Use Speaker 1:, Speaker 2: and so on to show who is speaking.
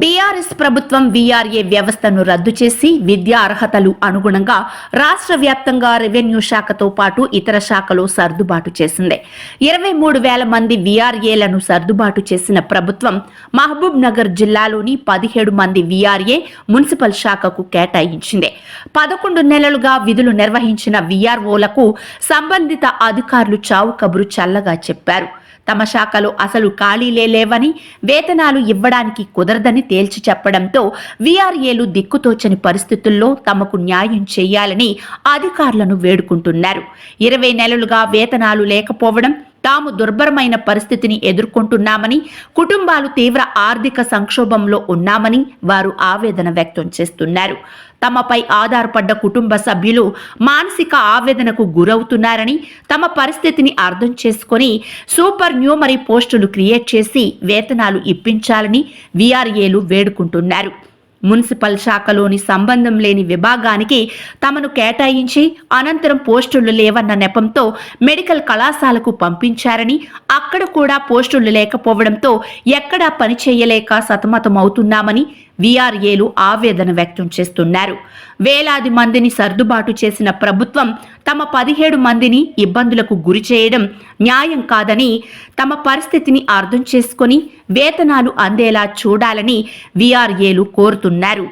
Speaker 1: BRS ప్రభుత్వం VRA వ్యవస్థను రద్దు చేసి విద్యా అర్హతలు అనుగుణంగా రాష్ట్ర వ్యాప్తంగా రెవెన్యూ శాఖతో పాటు ఇతర శాఖలో సర్దుబాటు చేసింది. ఇరవై మూడు వేల మంది వీఆర్ఏలను సర్దుబాటు చేసిన ప్రభుత్వం మహబూబ్ నగర్ జిల్లాలోని పదిహేడు మంది వీఆర్ఏ మున్సిపల్ శాఖకు కేటాయించింది. పదకొండు నెలలుగా విధులు నిర్వహించిన వీఆర్ఓలకు సంబంధిత అధికారులు చావు కబురు చల్లగా చెప్పారు. తమ శాఖలో అసలు ఖాళీలే లేవని వేతనాలు ఇవ్వడానికి కుదరదని తేల్చి చెప్పడంతో వీఆర్ఏలు దిక్కుతోచని పరిస్థితుల్లో తమకు న్యాయం చేయాలని అధికారులను వేడుకుంటున్నారు. ఇరవై నెలలుగా వేతనాలు లేకపోవడం తాము దుర్భరమైన పరిస్థితిని ఎదుర్కొంటున్నామని కుటుంబాలు తీవ్ర ఆర్థిక సంక్షోభంలో ఉన్నామని వారు ఆవేదన వ్యక్తం చేస్తున్నారు. తమపై ఆధారపడ్డ కుటుంబ సభ్యులు మానసిక ఆవేదనకు గురవుతున్నారని తమ పరిస్థితిని అర్థం చేసుకొని సూపర్ న్యూమరీ పోస్టులు క్రియేట్ చేసి వేతనాలు ఇప్పించాలని వీఆర్ఏలు వేడుకుంటున్నారు. మున్సిపల్ శాఖలోని సంబంధం లేని విభాగానికి తమను కేటాయించి అనంతరం పోస్టులు లేవన్న నెపంతో మెడికల్ కళాశాలకు పంపించారని అక్కడ కూడా పోస్టులు లేకపోవడంతో ఎక్కడా పని చేయలేక సతమతమవుతున్నామని వీఆర్ఏలు ఆవేదన వ్యక్తం చేస్తున్నారు. వేలాది మందిని సర్దుబాటు చేసిన ప్రభుత్వం తమ పదిహేడు మందిని ఇబ్బందులకు గురి చేయడం న్యాయం కాదని తమ పరిస్థితిని అర్థం చేసుకొని వేతనాలు అందేలా చూడాలని వీఆర్ఏలు కోరుతున్నారు.